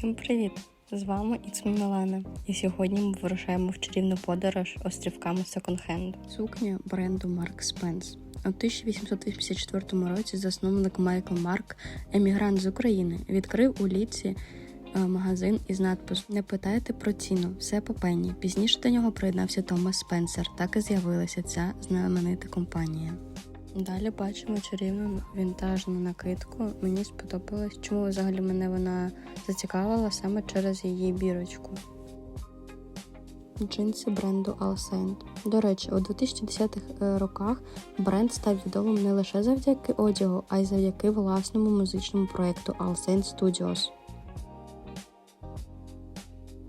Всім привіт! З вами Іцмі Мілана. І сьогодні ми вирушаємо в чарівну подорож острівками секонд-хенду. Сукня бренду Марк Спенс. У 1884 році засновник Майкл Марк, емігрант з України, відкрив у ліці е, магазин із надписом Не питайте про ціну, все по пені. Пізніше до нього приєднався Томас Спенсер. Так і з'явилася ця знаменита компанія. Далі бачимо чарівну вінтажну накидку. Мені сподобалось, чому взагалі мене вона зацікавила саме через її бірочку. Джинси бренду Alsaint. До речі, у 2010-х роках бренд став відомим не лише завдяки одягу, а й завдяки власному музичному проєкту Alsaint Studios.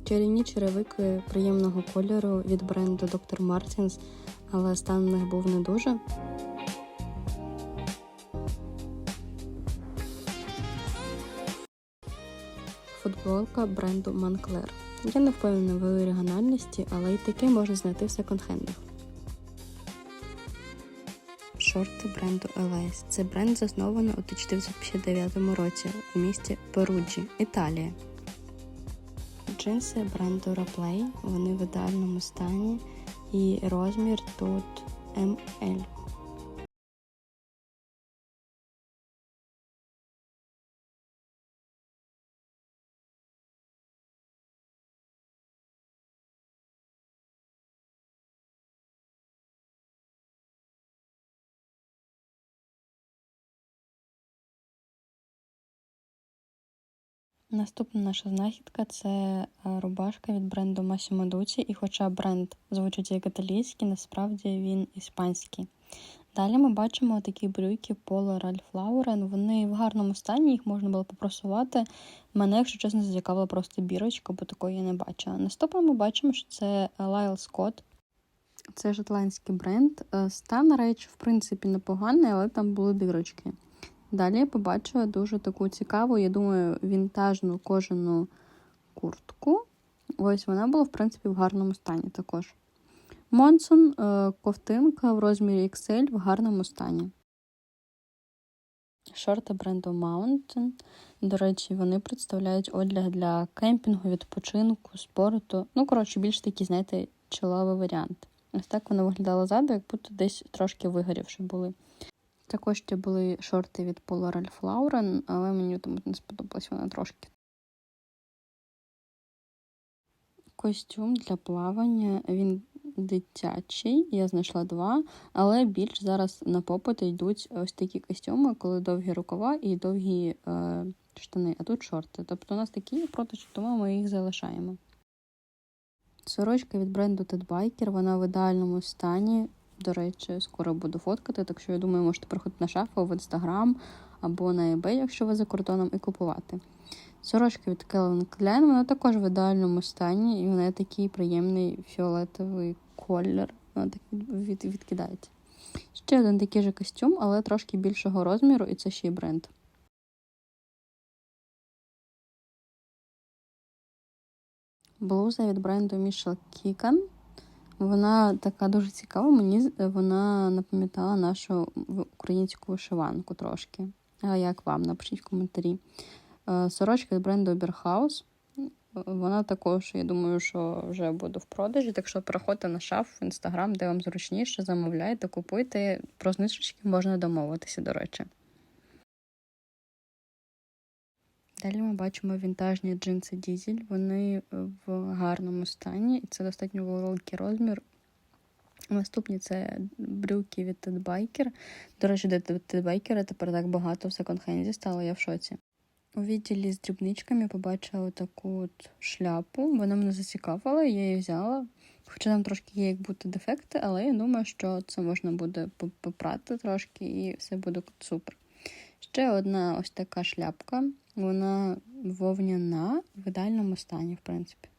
Чарівні черевики приємного кольору від бренду Dr. Martens, але стан у них був не дуже. Футболка бренду Moncler. Я не впевнена в оригінальності, але й таке можна знайти в секонд-хендах. Шорти бренду LS. Це бренд засновано у 1959 році у місті Перуджі, Італія. Джинси бренду Raplay. Вони в ідеальному стані і розмір тут ML. Наступна наша знахідка це е, рубашка від бренду Massimo Dutti. І хоча бренд звучить як італійський, насправді він іспанський. Далі ми бачимо такі брюки Polo Ralph Lauren. Вони в гарному стані, їх можна було попросувати. Мене, якщо чесно, зацікавила просто бірочка, бо такої я не бачила. Наступно ми бачимо, що це Lyle Scott. Це шотландський бренд. Е, стан речі, в принципі, непоганий, але там були дирочки. Далі я побачила дуже таку цікаву, я думаю, вінтажну кожану куртку. Ось вона була, в принципі, в гарному стані також. Монсон е, ковтинка в розмірі XL в гарному стані. Шорти бренду Mountain. До речі, вони представляють одяг для кемпінгу, відпочинку, спорту. Ну, коротше, більш такий, знаєте, чоловий варіант. Ось так воно виглядало ззаду, як будто десь трошки вигорівши були. Також ще були шорти від Polo Ralph Lauren, але мені тому не сподобалась вона трошки. Костюм для плавання, він дитячий, я знайшла два, але більш зараз на попит йдуть ось такі костюми, коли довгі рукава і довгі е, штани, а тут шорти. Тобто у нас такі продажі, тому ми їх залишаємо. Сорочка від бренду Ted Biker, вона в ідеальному стані. До речі, скоро буду фоткати, так що я думаю, можете приходити на шафу в інстаграм або на eBay, якщо ви за кордоном, і купувати. Сорочка від Calvin Klein, вона також в ідеальному стані, і вона такий приємний фіолетовий колір. Вона так від, відкидається. Ще один такий же костюм, але трошки більшого розміру, і це ще й бренд. Блуза від бренду Michel Kikan. Вона така дуже цікава. Мені вона напам'ятала нашу українську вишиванку трошки. А як вам? Напишіть в коментарі. Е, сорочка від бренду Oberhaus. Вона також, я думаю, що вже буде в продажі. Так що переходьте на шаф в інстаграм, де вам зручніше, замовляйте, купуйте. Про знижечки можна домовитися, до речі. Далі ми бачимо вінтажні джинси Дізель. Вони в гарному стані, і це достатньо великий розмір. Наступні це брюки від Biker. До речі, від Ted Biker тепер так багато в секонд-хенді стало, я в шоці. У відділі з дрібничками побачила таку от шляпу. Вона мене зацікавила, я її взяла. Хоча там трошки є як бути дефекти, але я думаю, що це можна буде попрати трошки і все буде супер. Ще одна ось така шляпка. Вона вовняна в ідеальному стані, в принципі.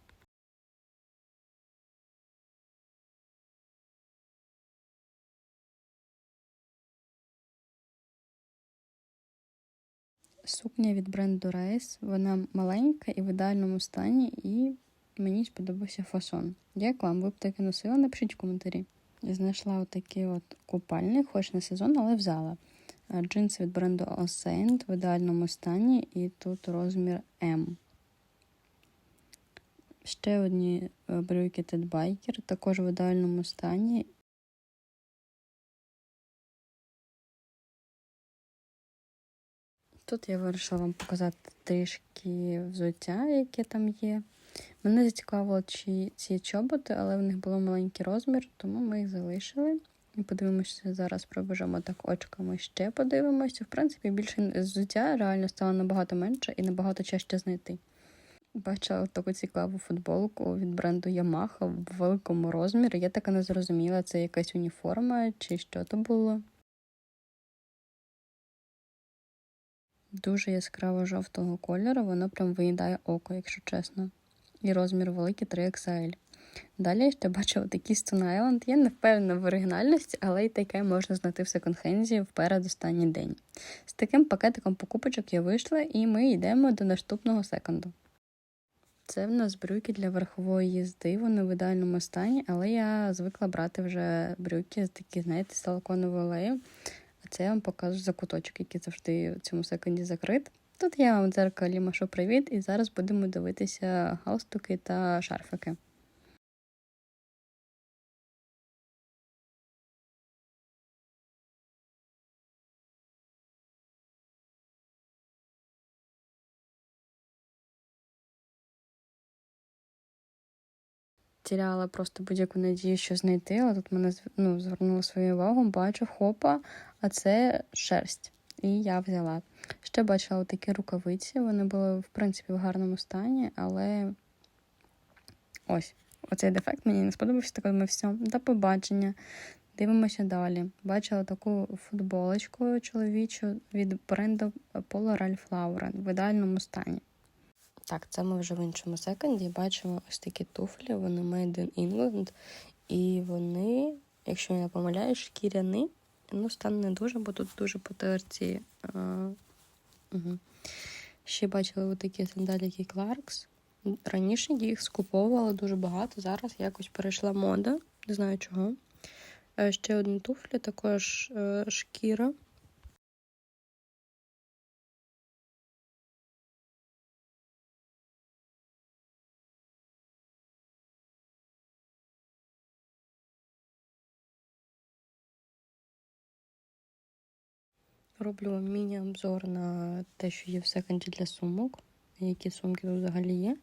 Сукня від бренду Рейс. Вона маленька і в ідеальному стані, і мені сподобався фасон. Як вам? Ви б таке носили? Напишіть в коментарі. Знайшла отакий от купальник, хоч на сезон, але взяла. Джинси від бренду Saint в ідеальному стані, і тут розмір М. Ще одні е, брюки Ted Biker, також в ідеальному стані. Тут я вирішила вам показати трішки взуття, яке там є. Мене зацікавило чи ці чоботи, але в них було маленький розмір, тому ми їх залишили. І подивимося, зараз пробіжимо так очками ще подивимося. В принципі, більше взуття реально стало набагато менше і набагато чаще знайти. Бачила таку цікаву футболку від бренду Yamaha в великому розмірі. Я така не зрозуміла, це якась уніформа чи що то було. Дуже яскраво жовтого кольору, воно прям виїдає око, якщо чесно. І розмір великий 3XL. Далі я ще бачила такі Stone Island. Я не впевнена в оригінальності, але й таке можна знайти в секонд-хенді в передостанній день. З таким пакетиком покупочок я вийшла, і ми йдемо до наступного секонду. Це в нас брюки для верхової їзди, вони в ідеальному стані, але я звикла брати вже брюки з такі, знаєте, силиконовою олею. А це я вам покажу закуточок, який завжди в цьому секунді закрит. Тут я вам в дзеркалі машу привіт, і зараз будемо дивитися галстуки та шарфики. Тіряла просто будь-яку надію, що знайти, але тут мене ну, звернуло свою увагу, бачу хопа, а це шерсть. І я взяла. Ще бачила такі рукавиці, вони були, в принципі, в гарному стані, але ось, оцей дефект мені не сподобався, так ми все. До побачення. Дивимося далі. Бачила таку футболочку чоловічу від бренду Polo Ralph Lauren в ідеальному стані. Так, це ми вже в іншому секунді. Бачимо ось такі туфлі, вони Made in England. І вони, якщо я не помиляюсь, шкіряні. Ну, стан не дуже, бо тут дуже потерті. А, угу. Ще бачили такі сандаліки Clarks. Раніше їх скуповувала дуже багато. Зараз якось перейшла мода, не знаю чого. Ще одні туфлі, також е, шкіра. Роблю міні-обзор на те, що є в секонді для сумок, які сумки взагалі є.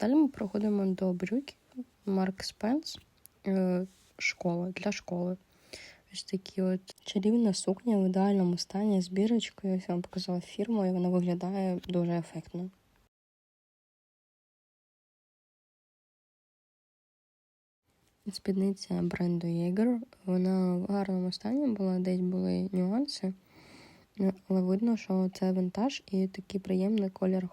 Далі ми проходимо до брюків Марк Спенс школа для школи. Ось такі от чарівна сукня в ідеальному стані з бірочкою. Я вам показала фірму, і вона виглядає дуже ефектно. Спідниця бренду Jaeger. Вона в гарному стані була, десь були нюанси. Але видно, що це винтаж і такий приємний колір.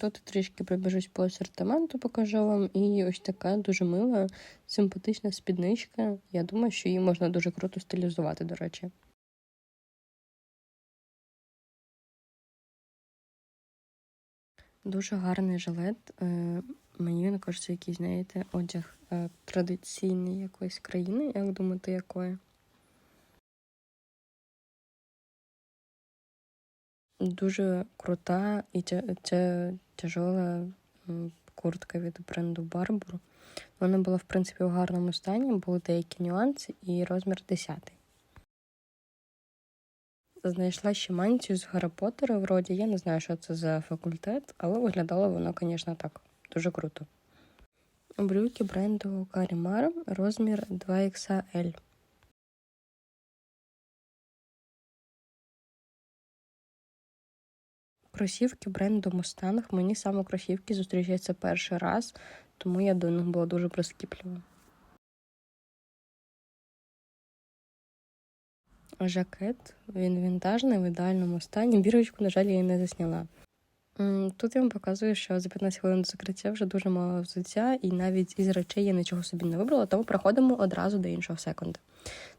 Тут трішки пробіжусь по асортименту, покажу вам. І ось така дуже мила, симпатична спідничка. Я думаю, що її можна дуже круто стилізувати, до речі. Дуже гарний жилет. Мені він кажеться, якийсь, знаєте, одяг е, традиційний якоїсь країни, як думаєте, якої? Дуже крута і ця тяжола куртка від бренду Барбару. Вона була, в принципі, в гарному стані, були деякі нюанси і розмір 10. Знайшла ще мантію з Гаррі Поттера, вроді. Я не знаю, що це за факультет, але виглядало воно, звісно, так. Дуже круто. Брюки бренду Карімар розмір 2XL. Кросівки бренду Mustang. Мені саме кросівки зустрічаються перший раз, тому я до них була дуже прискіплива. Жакет, він вінтажний в ідеальному стані. Бірочку, на жаль, я не засняла. Тут я вам показую, що за 15 хвилин до закриття вже дуже мало взуття, і навіть із речей я нічого собі не вибрала, тому проходимо одразу до іншого секунду.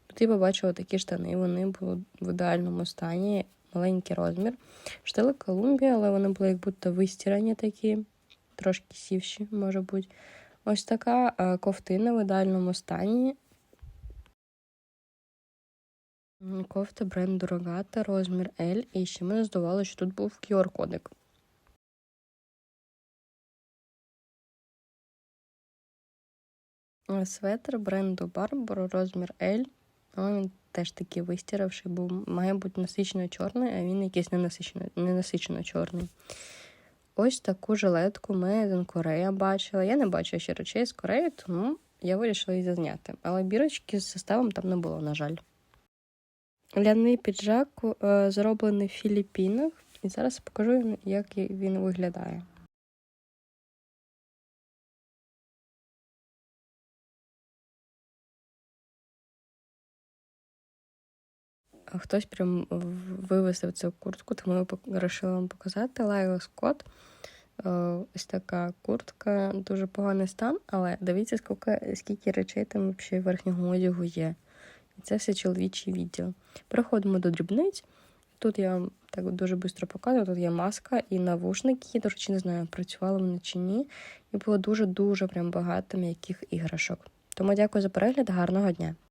Тут я побачила такі штани, вони були в ідеальному стані, маленький розмір. Штили Колумбія, але вони були як будто вистірані такі, трошки сівші, може бути. Ось така ковтина в ідеальному стані. Кофта бренду Рогата, розмір L. І ще мене здавало, що тут був QR-кодик. Светр бренду Барбаро, розмір L. Він теж такий вистіравший, бо має бути насичено чорний, а він якийсь ненасичено, чорний. Ось таку жилетку Made in бачила. Я не бачила ще речей з Кореї, тому я вирішила її зазняти. Але бірочки з составом там не було, на жаль. Ляний піджак е, зроблений в Філіппінах. І зараз покажу, як він виглядає. Хтось прям вивесив цю куртку, тому я вирішила вам показати. Лайла Скотт. Е, Ось така куртка, дуже поганий стан, але дивіться, скільки, скільки речей там взагалі верхнього одягу є. І це все чоловічий відділ. Переходимо до дрібниць. Тут я вам так дуже швидко показую. Тут є маска і навушники. Я, до речі, не знаю, працювали вони чи ні. І було дуже-дуже прям багато м'яких іграшок. Тому дякую за перегляд, гарного дня!